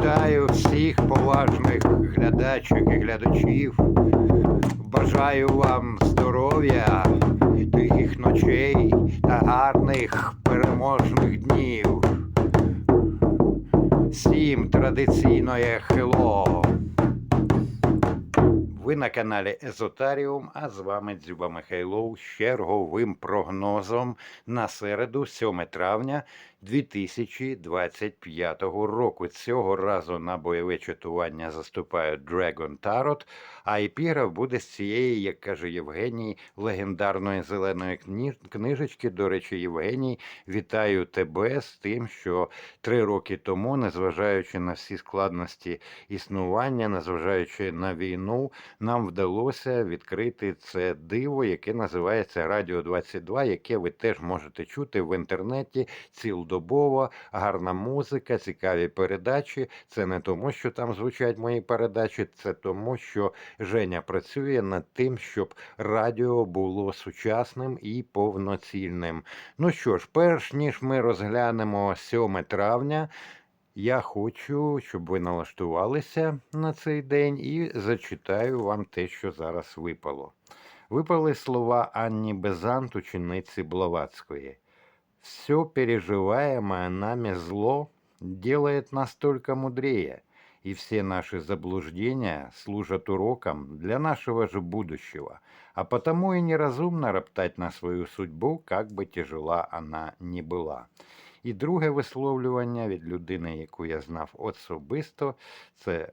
Вітаю всіх поважних глядачок і глядачів. Бажаю вам здоров'я, тихих ночей та гарних переможних днів. Всім традиційне хело. Ви на каналі Езотаріум, а з вами Дзюба Михайлов з черговим прогнозом на середу, 7 травня 2025 року. Цього разу на бойове чатування заступає Dragon Tarot, а епіграф буде з цієї, як каже Євгеній, легендарної зеленої книжечки. До речі, Євгеній, вітаю тебе з тим, що три роки тому, незважаючи на всі складності існування, незважаючи на війну, нам вдалося відкрити це диво, яке називається Радіо 22, яке ви теж можете чути в інтернеті цілодобово, гарна музика, цікаві передачі. Це не тому, що там звучать мої передачі, це тому, що Женя працює над тим, щоб радіо було сучасним і повноцільним. Ну що ж, перш ніж ми розглянемо 7 травня. Я хочу, щоб ви налаштувалися на цей день і зачитаю вам те, що зараз випало. Випали слова Анні Безант, учениці Блаватської. Все переживаемое нами зло делает нас только мудрее, и все наши заблуждения служат уроком для нашего же будущего, а потому и неразумно роптать на свою судьбу, как бы тяжела она ни була. І друге висловлювання від людини, яку я знав особисто, це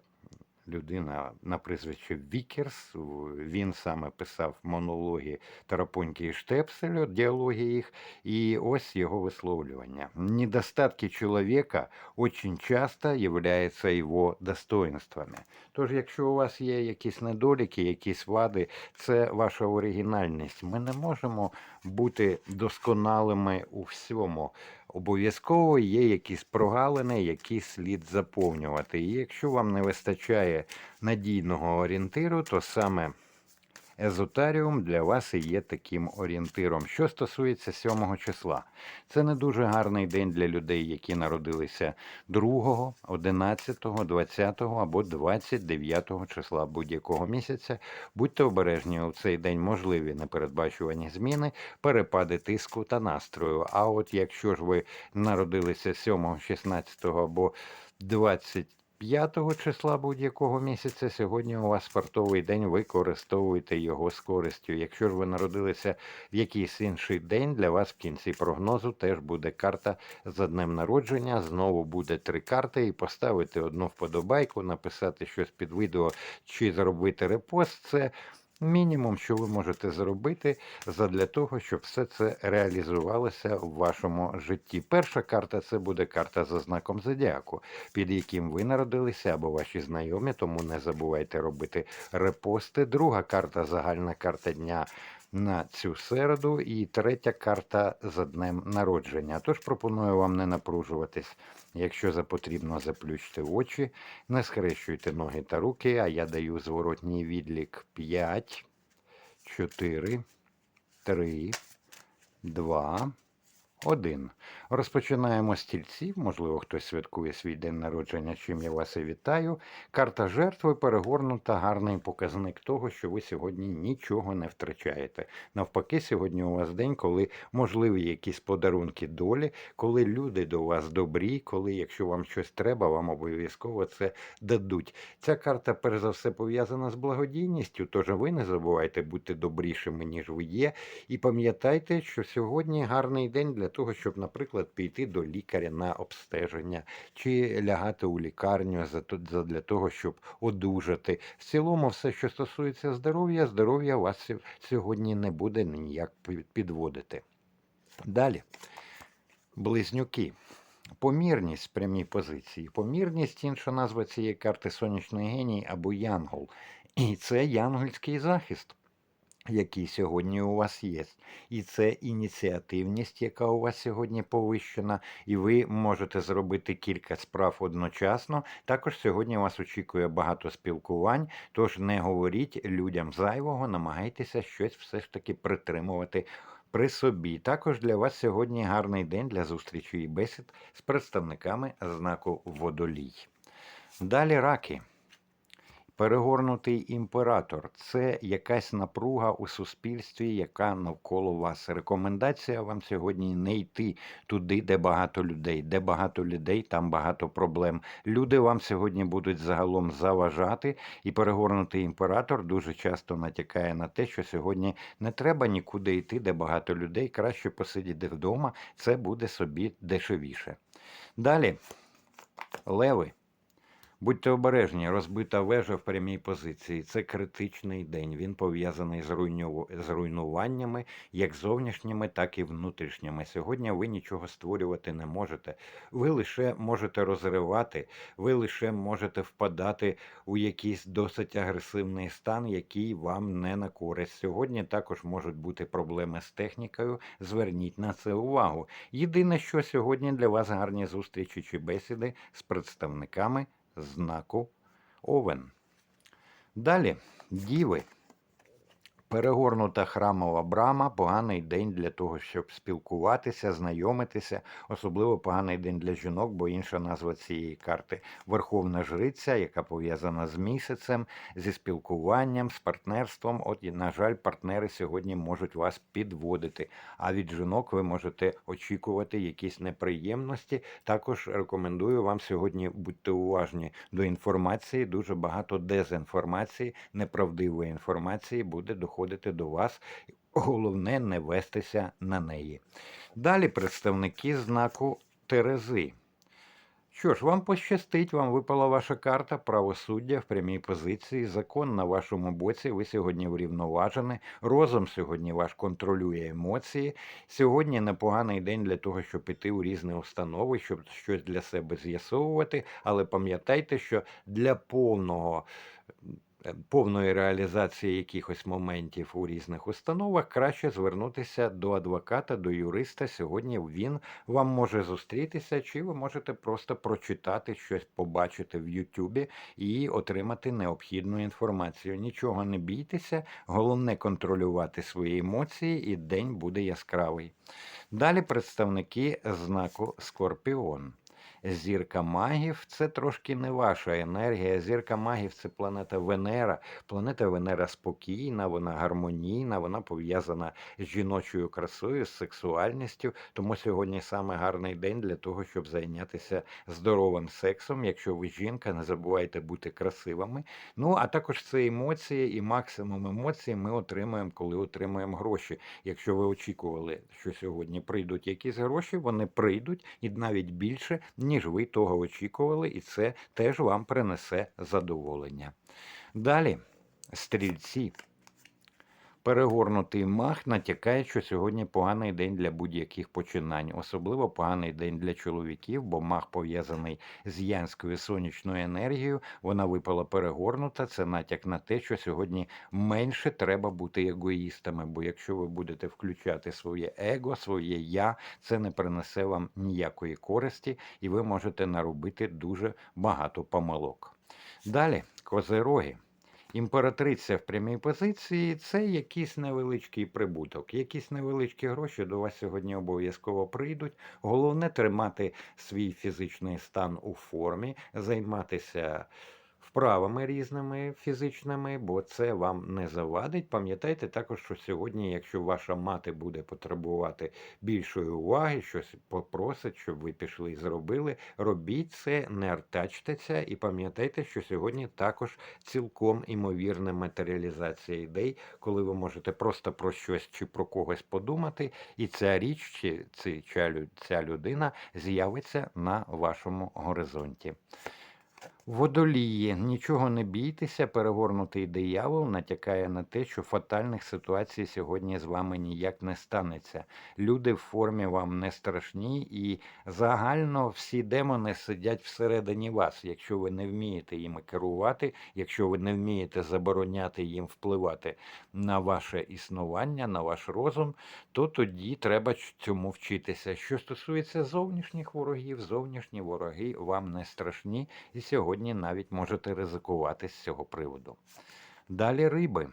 людина на прізвище Вікерс. Він саме писав монологи Тарапоньки і Штепселю, діалоги їх, і ось його висловлювання. Недостатки чоловіка очень часто являються його достоинствами. Тож, якщо у вас є якісь недоліки, якісь вади, це ваша оригінальність. Ми не можемо бути досконалими у всьому. Обов'язково є якісь прогалини, які слід заповнювати. І якщо вам не вистачає надійного орієнтиру, то саме Езотаріум для вас і є таким орієнтиром. Що стосується 7 числа, це не дуже гарний день для людей, які народилися 2, 11, 20 або 29 числа будь-якого місяця. Будьте обережні у цей день можливі непередбачувані зміни, перепади тиску та настрою. А от якщо ж ви народилися 7, 16 або 20 5 числа будь-якого місяця сьогодні у вас спортовий день, використовуйте його з користю. Якщо ж ви народилися в якийсь інший день, для вас в кінці прогнозу теж буде карта за днем народження. Знову буде три карти, і поставити одну вподобайку, написати щось під відео чи зробити репост. Це мінімум, що ви можете зробити задля того, щоб все це реалізувалося в вашому житті. Перша карта це буде карта за знаком зодіаку, під яким ви народилися або ваші знайомі, тому не забувайте робити репости. Друга карта загальна карта дня. На цю середу і третя карта за днем народження. Тож пропоную вам не напружуватись. Якщо за потрібно, заплющте очі, не схрещуйте ноги та руки, а я даю зворотній відлік 5, 4, 3, 2, 1. Розпочинаємо з тільців. Можливо, хтось святкує свій день народження, чим я вас і вітаю. Карта жертви перегорнута, гарний показник того, що ви сьогодні нічого не втрачаєте. Навпаки, сьогодні у вас день, коли можливі якісь подарунки долі, коли люди до вас добрі, коли, якщо вам щось треба, вам обов'язково це дадуть. Ця карта, перш за все, пов'язана з благодійністю, тож ви не забувайте бути добрішими, ніж ви є. І пам'ятайте, що сьогодні гарний день для того, щоб, наприклад, піти до лікаря на обстеження чи лягати у лікарню то- того, щоб одужати. В цілому, все, що стосується здоров'я, здоров'я вас сьогодні не буде ніяк підводити. Далі. Близнюки. Помірність в прямій позиції. Помірність інша назва цієї карти сонячний геній або янгол. І це янгольський захист, який сьогодні у вас є. І це ініціативність, яка у вас сьогодні повищена, і ви можете зробити кілька справ одночасно. Також сьогодні вас очікує багато спілкувань, тож не говоріть людям зайвого, намагайтеся щось все ж таки притримувати при собі. Також для вас сьогодні гарний день для зустрічі і бесід з представниками знаку водолій. Далі раки. Перегорнутий імператор це якась напруга у суспільстві, яка навколо вас. Рекомендація вам сьогодні не йти туди, де багато людей. Де багато людей, там багато проблем. Люди вам сьогодні будуть загалом заважати, і перегорнутий імператор дуже часто натякає на те, що сьогодні не треба нікуди йти, де багато людей. Краще посидіти вдома, це буде собі дешевіше. Далі, леви. Будьте обережні, розбита вежа в прямій позиції. Це критичний день. Він пов'язаний з, руйню... з руйнуваннями, як зовнішніми, так і внутрішніми. Сьогодні ви нічого створювати не можете. Ви лише можете розривати, ви лише можете впадати у якийсь досить агресивний стан, який вам не на користь. Сьогодні також можуть бути проблеми з технікою. Зверніть на це увагу. Єдине, що сьогодні для вас гарні зустрічі чи бесіди з представниками знаку Овен. Далі діви. Перегорнута храмова брама поганий день для того, щоб спілкуватися, знайомитися. Особливо поганий день для жінок, бо інша назва цієї карти Верховна Жриця, яка пов'язана з місяцем, зі спілкуванням, з партнерством. От, і, на жаль, партнери сьогодні можуть вас підводити. А від жінок ви можете очікувати якісь неприємності. Також рекомендую вам сьогодні будьте уважні до інформації. Дуже багато дезінформації, неправдивої інформації буде доходити до вас. Головне не вестися на неї. Далі представники знаку Терези. Що ж, вам пощастить, вам випала ваша карта, правосуддя в прямій позиції, закон на вашому боці. Ви сьогодні врівноважені. Розум сьогодні ваш контролює емоції. Сьогодні непоганий день для того, щоб піти у різні установи, щоб щось для себе з'ясовувати. Але пам'ятайте, що для повного. Е, Повної реалізації якихось моментів у різних установах краще звернутися до адвоката, до юриста. Сьогодні він вам може зустрітися, чи ви можете просто прочитати щось, побачити в Ютубі і отримати необхідну інформацію. Нічого не бійтеся, головне контролювати свої емоції, і день буде яскравий. Далі представники знаку Скорпіон. Зірка магів це трошки не ваша енергія. Зірка магів це планета Венера. Планета Венера спокійна, вона гармонійна, вона пов'язана з жіночою красою, з сексуальністю. Тому сьогодні саме гарний день для того, щоб зайнятися здоровим сексом. Якщо ви жінка, не забувайте бути красивими. Ну а також це емоції, і максимум емоцій ми отримуємо, коли отримуємо гроші. Якщо ви очікували, що сьогодні прийдуть якісь гроші, вони прийдуть і навіть більше, ви того очікували, і це теж вам принесе задоволення. Далі, стрільці. Перегорнутий мах натякає, що сьогодні поганий день для будь-яких починань, особливо поганий день для чоловіків, бо мах пов'язаний з янською сонячною енергією. Вона випала перегорнута. Це натяк на те, що сьогодні менше треба бути егоїстами. Бо якщо ви будете включати своє его, своє я, це не принесе вам ніякої користі, і ви можете наробити дуже багато помилок. Далі, козероги. Імператриця в прямій позиції це якийсь невеличкий прибуток. Якісь невеличкі гроші до вас сьогодні обов'язково прийдуть. Головне тримати свій фізичний стан у формі, займатися вправами різними фізичними, бо це вам не завадить. Пам'ятайте також, що сьогодні, якщо ваша мати буде потребувати більшої уваги, щось попросить, щоб ви пішли і зробили, робіть це, не артачтеся, і пам'ятайте, що сьогодні також цілком імовірна матеріалізація ідей, коли ви можете просто про щось чи про когось подумати, і ця річ чи ця людина з'явиться на вашому горизонті. Водолії, нічого не бійтеся, перегорнутий диявол натякає на те, що фатальних ситуацій сьогодні з вами ніяк не станеться. Люди в формі вам не страшні, і загально всі демони сидять всередині вас. Якщо ви не вмієте їми керувати, якщо ви не вмієте забороняти їм впливати на ваше існування, на ваш розум, то тоді треба цьому вчитися. Що стосується зовнішніх ворогів, зовнішні вороги вам не страшні, і сьогодні навіть можете ризикувати з цього приводу. Далі риби.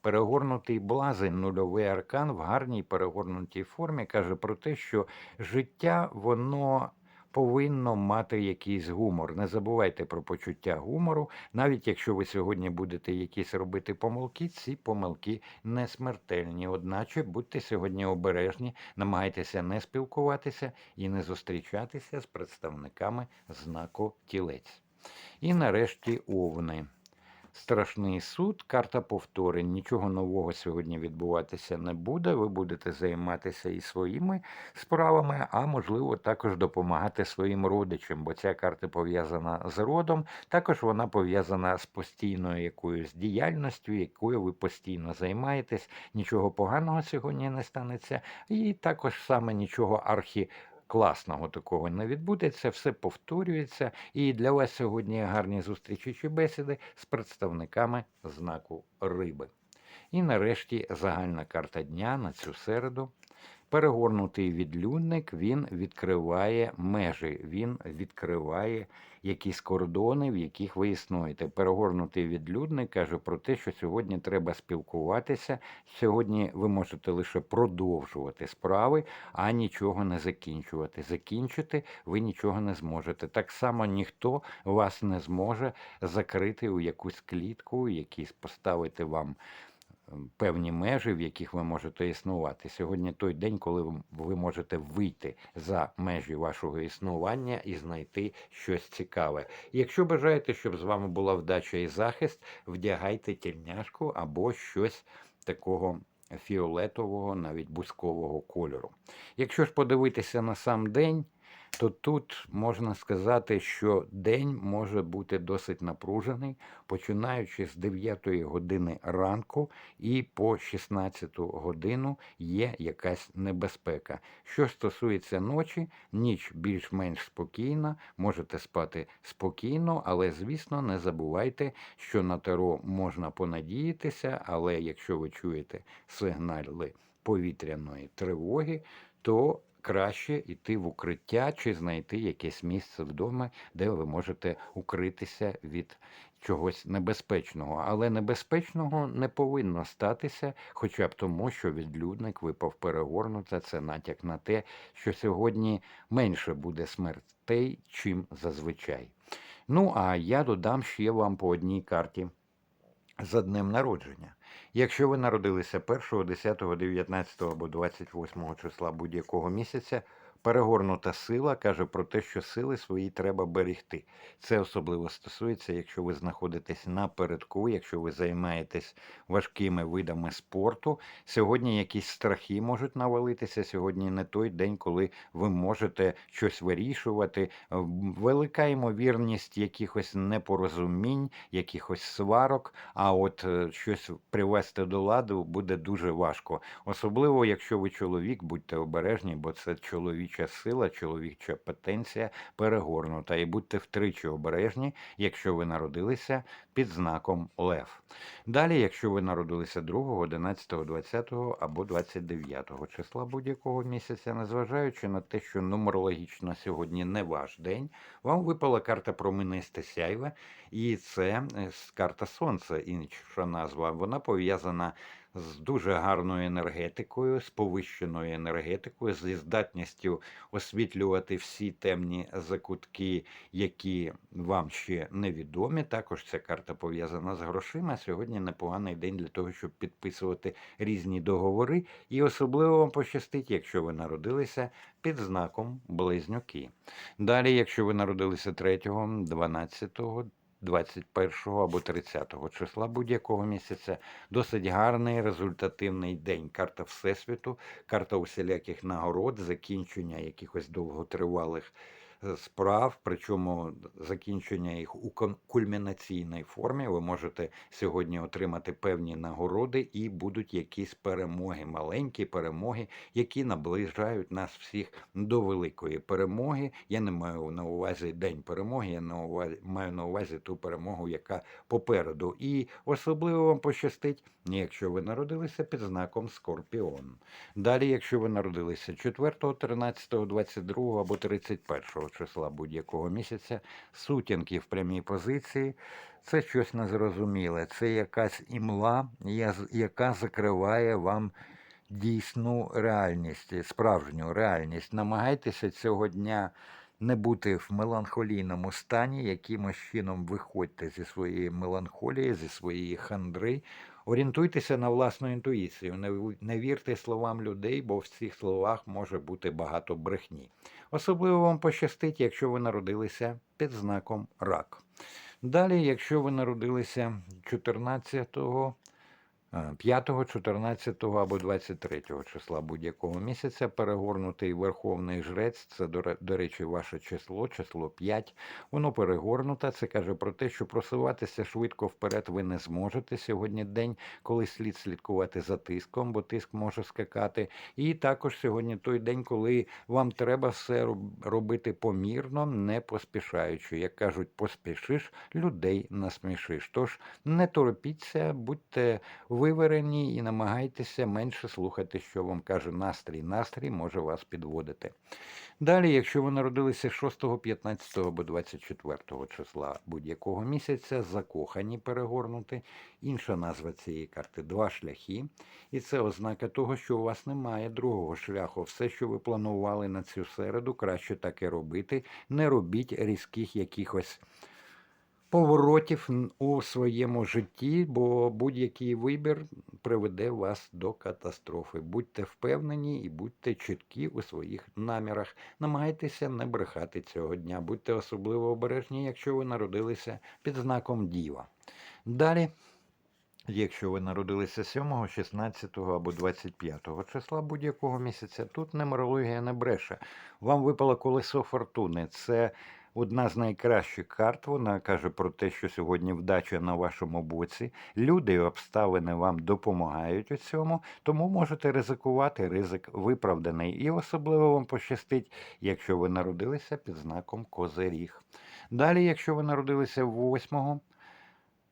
Перегорнутий блазень, нульовий аркан в гарній перегорнутій формі каже про те, що життя воно повинно мати якийсь гумор. Не забувайте про почуття гумору. Навіть якщо ви сьогодні будете якісь робити помилки, ці помилки не смертельні. Одначе будьте сьогодні обережні, намагайтеся не спілкуватися і не зустрічатися з представниками знаку тілець. І нарешті овни. Страшний суд, карта повторень. Нічого нового сьогодні відбуватися не буде. Ви будете займатися і своїми справами, а можливо також допомагати своїм родичам, бо ця карта пов'язана з родом. Також вона пов'язана з постійною якоюсь діяльністю, якою ви постійно займаєтесь. Нічого поганого сьогодні не станеться, і також саме нічого архі. Класного такого не відбудеться, все повторюється, і для вас сьогодні гарні зустрічі чи бесіди з представниками знаку риби. І нарешті загальна карта дня на цю середу. Перегорнутий відлюдник він відкриває межі, він відкриває якісь кордони, в яких ви існуєте. Перегорнутий відлюдник каже про те, що сьогодні треба спілкуватися. Сьогодні ви можете лише продовжувати справи, а нічого не закінчувати. Закінчити ви нічого не зможете. Так само ніхто вас не зможе закрити у якусь клітку, якісь поставити вам певні межі, в яких ви можете існувати. Сьогодні той день, коли ви- можете вийти за межі вашого існування і знайти щось цікаве. Якщо бажаєте, щоб з вами була вдача і захист, вдягайте тільняшку або щось такого. Фіолетового, навіть бускового кольору. Якщо ж подивитися на сам день, то тут можна сказати, що день може бути досить напружений, починаючи з 9 години ранку і по 16 годину є якась небезпека. Що стосується ночі, ніч більш-менш спокійна, можете спати спокійно, але звісно, не забувайте, що на таро можна понадіятися, але якщо ви чуєте сигнали повітряної тривоги, то краще йти в укриття чи знайти якесь місце вдома, де ви можете укритися від чогось небезпечного. Але небезпечного не повинно статися, хоча б тому, що відлюдник випав перегорнута. Це натяк на те, що сьогодні менше буде смертей, чим зазвичай. Ну а я додам ще вам по одній карті за днем народження. Якщо ви народилися 1, 10, 19 або 28 числа будь-якого місяця, перегорнута сила каже про те, що сили свої треба берегти. Це особливо стосується, якщо ви знаходитесь напередку, якщо ви займаєтесь важкими видами спорту. Сьогодні якісь страхи можуть навалитися. Сьогодні не той день, коли ви можете щось вирішувати. Велика ймовірність якихось непорозумінь, якихось сварок. А от е, щось привести до ладу буде дуже важко. Особливо, якщо ви чоловік, будьте обережні, бо це чоловіча сила, чоловіча потенція перегорнута. І будьте втричі обережні, якщо ви народилися під знаком Лев. Далі, якщо ви народилися 2, 11, 20 або 29 числа будь-якого місяця, незважаючи на те, що нумерологічно сьогодні не ваш день, вам випала карта проминисте сяйве, і це е, карта Сонця, інша назва. Вона пов'язана з дуже гарною енергетикою, з повищеною енергетикою, зі здатністю освітлювати всі темні закутки, які вам ще невідомі. Також ця карта пов'язана з грошима. Сьогодні непоганий день для того, щоб підписувати різні договори. І особливо вам пощастить, якщо ви народилися під знаком близнюки. Далі, якщо ви народилися 3, 12, 21 або 30 числа будь-якого місяця, досить гарний результативний день. Карта Всесвіту, карта усіляких нагород, закінчення якихось довготривалих справ, причому закінчення їх у кульмінаційній формі. Ви можете сьогодні отримати певні нагороди і будуть якісь перемоги, маленькі перемоги, які наближають нас всіх до великої перемоги. Я не маю на увазі день перемоги, я на увазі, маю на увазі ту перемогу, яка попереду. І особливо вам пощастить, якщо ви народилися під знаком Скорпіон. Далі, якщо ви народилися 4, 13, 22 або 31 числа будь-якого місяця, сутінки в прямій позиції. Це щось незрозуміле, це якась імла, яка закриває вам дійсну реальність, справжню реальність. Намагайтеся цього дня не бути в меланхолійному стані, якимось чином виходьте зі своєї меланхолії, зі своєї хандри. Орієнтуйтеся на власну інтуїцію, не, вірте словам людей, бо в цих словах може бути багато брехні. Особливо вам пощастить, якщо ви народилися під знаком рак. Далі, якщо ви народилися 14 а, 5, 14 або 23 числа будь-якого місяця перегорнутий верховний жрець, це, до, речі, ваше число, число 5, воно перегорнуте. Це каже про те, що просуватися швидко вперед ви не зможете. Сьогодні день, коли слід слідкувати за тиском, бо тиск може скакати. І також сьогодні той день, коли вам треба все робити помірно, не поспішаючи. Як кажуть, поспішиш, людей насмішиш. Тож не торопіться, будьте виверені і намагайтеся менше слухати, що вам каже настрій. Настрій може вас підводити. Далі, якщо ви народилися 6, 15 або 24 числа будь-якого місяця, закохані перегорнути. Інша назва цієї карти два шляхи. І це ознака того, що у вас немає другого шляху. Все, що ви планували на цю середу, краще так і робити. Не робіть різких якихось поворотів у своєму житті, бо будь-який вибір приведе вас до катастрофи. Будьте впевнені і будьте чіткі у своїх намірах. Намагайтеся не брехати цього дня. Будьте особливо обережні, якщо ви народилися під знаком Діва. Далі. Якщо ви народилися 7, 16 або 25 числа будь-якого місяця, тут нумерологія не бреше. Вам випало колесо фортуни. Це одна з найкращих карт. Вона каже про те, що сьогодні вдача на вашому боці. Люди і обставини вам допомагають у цьому, тому можете ризикувати. Ризик виправданий. І особливо вам пощастить, якщо ви народилися під знаком Козиріг. Далі, якщо ви народилися 8,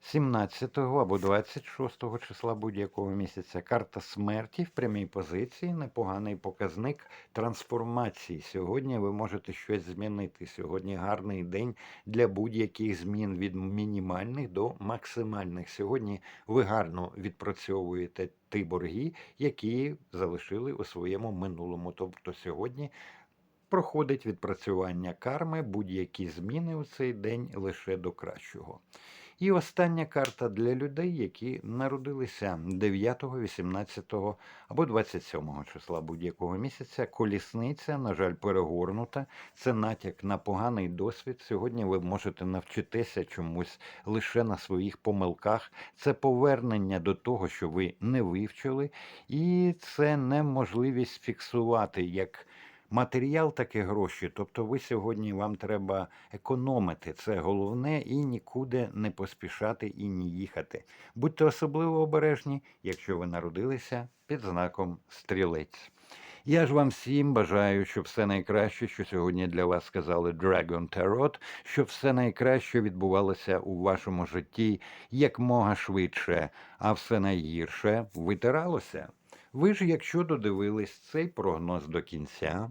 17 або 26 числа будь-якого місяця карта смерті в прямій позиції непоганий показник трансформації. Сьогодні ви можете щось змінити. Сьогодні гарний день для будь-яких змін від мінімальних до максимальних. Сьогодні ви гарно відпрацьовуєте ті борги, які залишили у своєму минулому. Тобто сьогодні проходить відпрацювання карми, будь-які зміни у цей день лише до кращого. І остання карта для людей, які народилися 9, 18 або 27 числа будь-якого місяця. Колісниця, на жаль, перегорнута. Це натяк на поганий досвід. Сьогодні ви можете навчитися чомусь лише на своїх помилках. Це повернення до того, що ви не вивчили, і це неможливість фіксувати як матеріал, так і гроші. Тобто ви сьогодні вам треба економити. Це головне і нікуди не поспішати і не їхати. Будьте особливо обережні, якщо ви народилися під знаком стрілець. Я ж вам всім бажаю, щоб все найкраще, що сьогодні для вас сказали Dragon Tarot, щоб все найкраще відбувалося у вашому житті якмога швидше, а все найгірше витиралося. Ви ж, якщо додивились цей прогноз до кінця,